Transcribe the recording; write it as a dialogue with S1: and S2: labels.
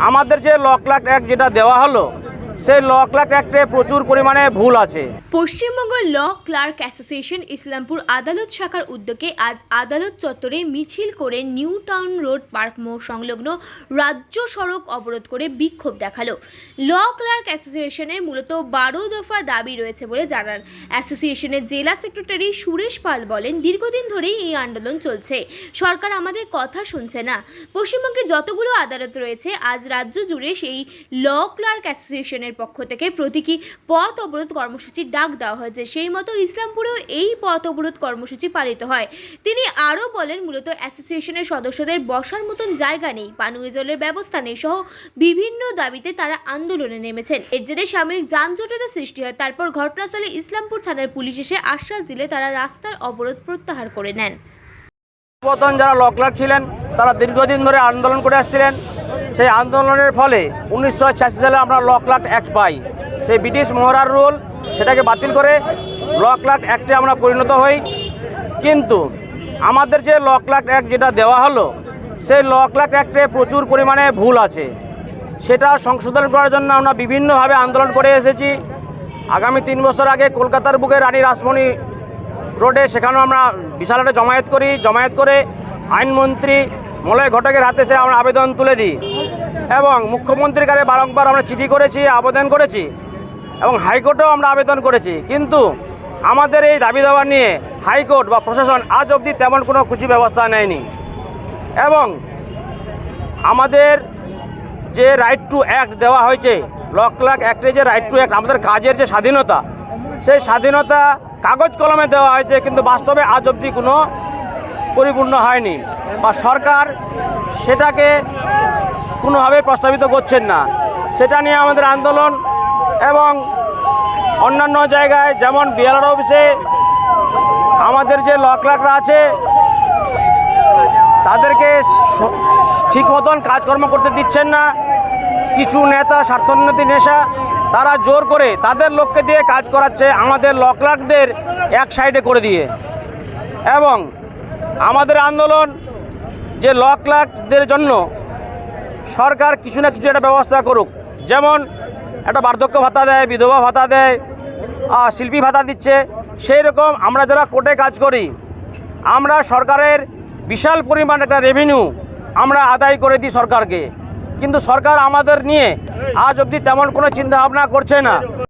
S1: আমাদের যে লক লাখ এক যেটা দেওয়া হলো সেই লক লাখ অ্যাক্টে প্রচুর পরিমাণে ভুল আছে।
S2: Paschimbanga law clerk association Islampur আদালত শাখার উদ্যোগে আজ আদালত চত্বরে মিছিল করে নিউ টাউন রোড পার্ক মোড় সংলগ্ন রাজ্য সড়ক অবরোধ করে বিক্ষোভ দেখাল। ল ক্লার্ক অ্যাসোসিয়েশনের মূলত বারো দফা দাবি রয়েছে বলে জানান। অ্যাসোসিয়েশনের জেলা সেক্রেটারি সুরেশ পাল বলেন, দীর্ঘদিন ধরেই এই আন্দোলন চলছে। সরকার আমাদের কথা শুনছে না। পশ্চিমবঙ্গে যতগুলো আদালত রয়েছে, আজ রাজ্য জুড়ে সেই ল ক্লার্ক অ্যাসোসিয়েশনের পক্ষ থেকে প্রতীকী পথ অবরোধ কর্মসূচির ডাক দেওয়া হয়েছে। সেই মতো ইসলামপুরেও এই পথ অবরোধ কর্মসূচি পালিত হয়। তিনি আরও বলেন, মূলত অ্যাসোসিয়েশনের সদস্যদের বসার মতন জায়গা নেই। পানীয় জলের ব্যবস্থা নেই সহ বিভিন্ন দাবিতে তারা আন্দোলনে নেমেছেন। এর জেরে সাময়িক যানজটেরও সৃষ্টি হয়। তারপর ঘটনাস্থলে ইসলামপুর থানার পুলিশ এসে আশ্বাস দিলে তারা রাস্তার অবরোধ প্রত্যাহার করে নেন।
S1: পতন যারা লকলাক ছিলেন, তারা দীর্ঘদিন ধরে আন্দোলন করে আসছিলেন। সেই আন্দোলনের ফলে উনিশশো ছিয়াশি সালে আমরা লক লাখ অ্যাক্ট পাই। সেই ব্রিটিশ মহড়ার রুল সেটাকে বাতিল করে লক লাখ অ্যাক্টে আমরা পরিণত হই। কিন্তু আমাদের যে লক লাখ অ্যাক্ট যেটা দেওয়া হলো, সেই লক লাখ অ্যাক্টে প্রচুর পরিমাণে ভুল আছে। সেটা সংশোধন করার জন্য আমরা বিভিন্নভাবে আন্দোলন করে এসেছি। আগামী তিন বছর আগে কলকাতার বুকে রানী রাসমণি রোডে সেখানেও আমরা বিশাল একটা জমায়েত করি। জমায়েত করে আইনমন্ত্রী মলয় ঘটকের হাতে সে আমরা আবেদন তুলে দিই। এবং মুখ্যমন্ত্রীর কাছে বারংবার আমরা চিঠি করেছি, আবেদন করেছি এবং হাইকোর্টেও আমরা আবেদন করেছি। কিন্তু আমাদের এই দাবি দাবা নিয়ে হাইকোর্ট বা প্রশাসন আজ অবধি তেমন কোনো কুচি ব্যবস্থা নেয়নি। এবং আমাদের যে রাইট টু অ্যাক্ট দেওয়া হয়েছে, লক লাখ অ্যাক্টে যে রাইট টু অ্যাক্ট আমাদের কাজের যে স্বাধীনতা, সেই স্বাধীনতা কাগজ কলমে দেওয়া হয়েছে, কিন্তু বাস্তবে আজ অবধি কোনো পরিপূর্ণ হয়নি। বা সরকার সেটাকে কোনোভাবে প্রস্তাবিত করছেন না। সেটা নিয়ে আমাদের আন্দোলন এবং অন্যান্য জায়গায় যেমন বিএলআর অফিসে আমাদের যে লক লাখরা আছে, তাদেরকে ঠিক মতন কাজকর্ম করতে দিচ্ছেন না। কিছু নেতা স্বার্থোন্নতি নেশা, তারা জোর করে তাদের লোককে দিয়ে কাজ করাচ্ছে আমাদের লকলাকদের এক সাইডে করে দিয়ে। এবং আমাদের আন্দোলন যে লকলাকদের জন্য সরকার কিছু না কিছু একটা ব্যবস্থা করুক। যেমন একটা বার্ধক্য ভাতা দেয়, বিধবা ভাতা দেয় শিল্পী ভাতা দিচ্ছে, সেই রকম আমরা যারা কোর্টে কাজ করি, আমরা সরকারের বিশাল পরিমাণ একটা রেভিনিউ আমরা আদায় করে দিই সরকারকে। কিন্তু সরকার আমাদের নিয়ে আজ অবধি তেমন কোনো চিন্তা ভাবনা করছে না।